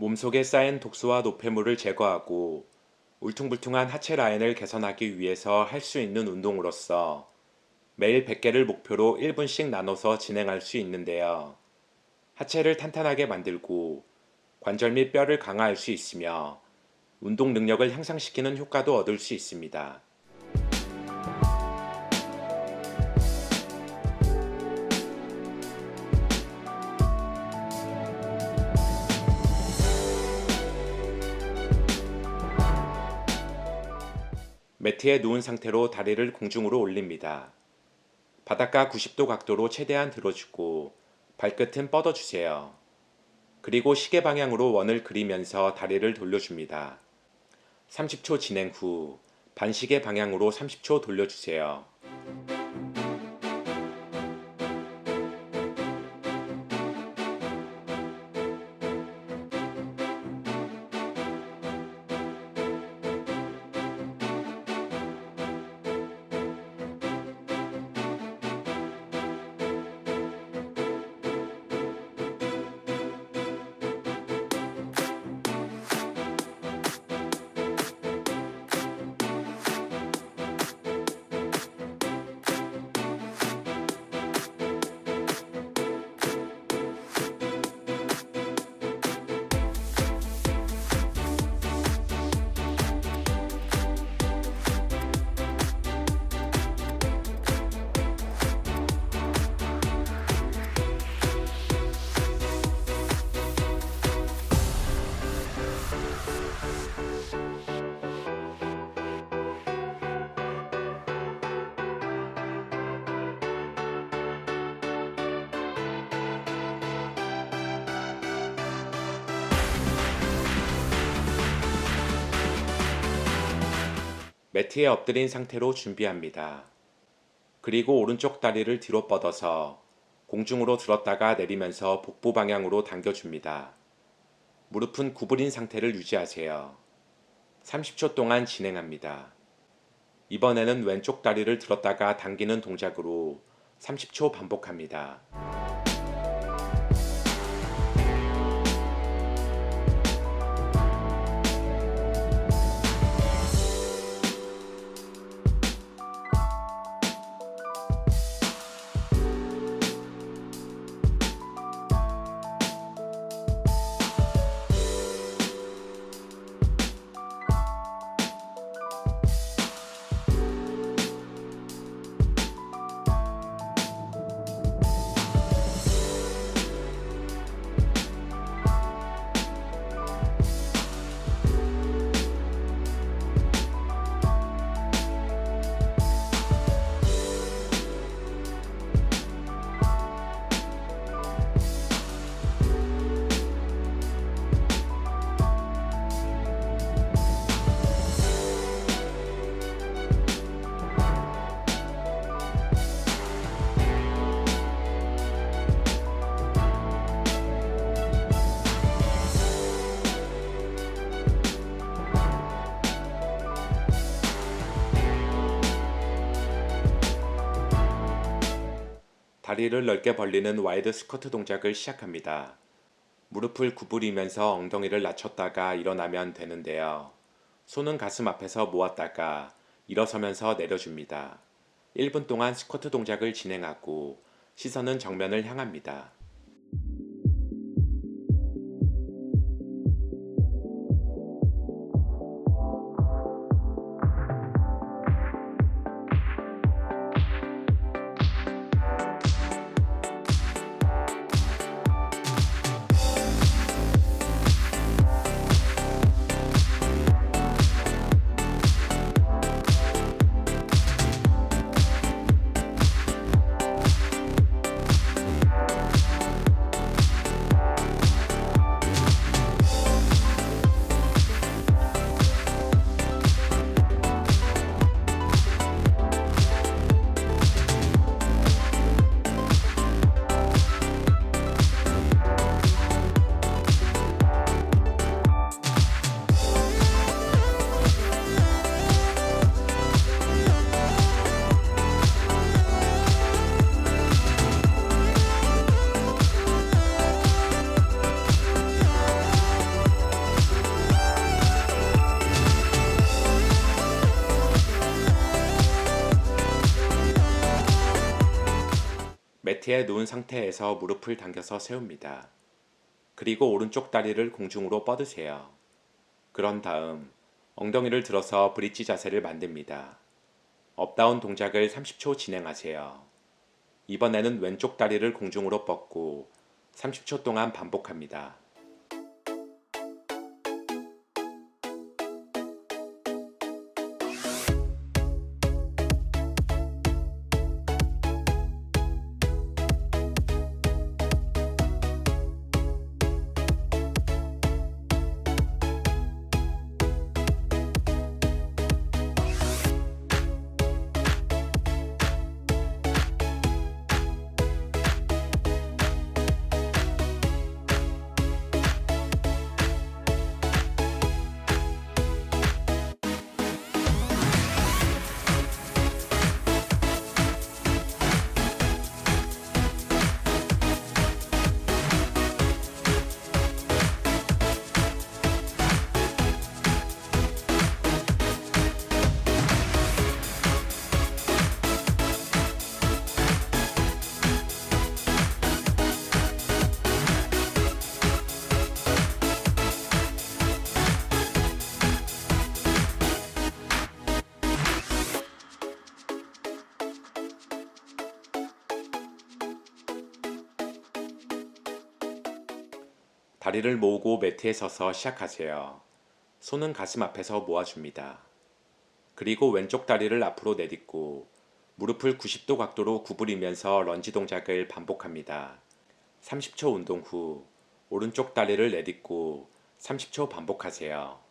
몸속에 쌓인 독소와 노폐물을 제거하고 울퉁불퉁한 하체 라인을 개선하기 위해서 할 수 있는 운동으로서 매일 100개를 목표로 1분씩 나눠서 진행할 수 있는데요. 하체를 탄탄하게 만들고 관절 및 뼈를 강화할 수 있으며 운동 능력을 향상시키는 효과도 얻을 수 있습니다. 매트에 누운 상태로 다리를 공중으로 올립니다. 바닥과 90도 각도로 최대한 들어주고 발끝은 뻗어주세요. 그리고 시계 방향으로 원을 그리면서 다리를 돌려줍니다. 30초 진행 후 반시계 방향으로 30초 돌려주세요. 매트에 엎드린 상태로 준비합니다. 그리고 오른쪽 다리를 뒤로 뻗어서 공중으로 들었다가 내리면서 복부 방향으로 당겨줍니다. 무릎은 구부린 상태를 유지하세요. 30초 동안 진행합니다. 이번에는 왼쪽 다리를 들었다가 당기는 동작으로 30초 반복합니다. 다리를 넓게 벌리는 와이드 스쿼트 동작을 시작합니다. 무릎을 구부리면서 엉덩이를 낮췄다가 일어나면 되는데요. 손은 가슴 앞에서 모았다가 일어서면서 내려줍니다. 1분 동안 스쿼트 동작을 진행하고 시선은 정면을 향합니다. 매트에 누운 상태에서 무릎을 당겨서 세웁니다. 그리고 오른쪽 다리를 공중으로 뻗으세요. 그런 다음 엉덩이를 들어서 브릿지 자세를 만듭니다. 업다운 동작을 30초 진행하세요. 이번에는 왼쪽 다리를 공중으로 뻗고 30초 동안 반복합니다. 다리를 모으고 매트에 서서 시작하세요. 손은 가슴 앞에서 모아줍니다. 그리고 왼쪽 다리를 앞으로 내딛고 무릎을 90도 각도로 구부리면서 런지 동작을 반복합니다. 30초 운동 후 오른쪽 다리를 내딛고 30초 반복하세요.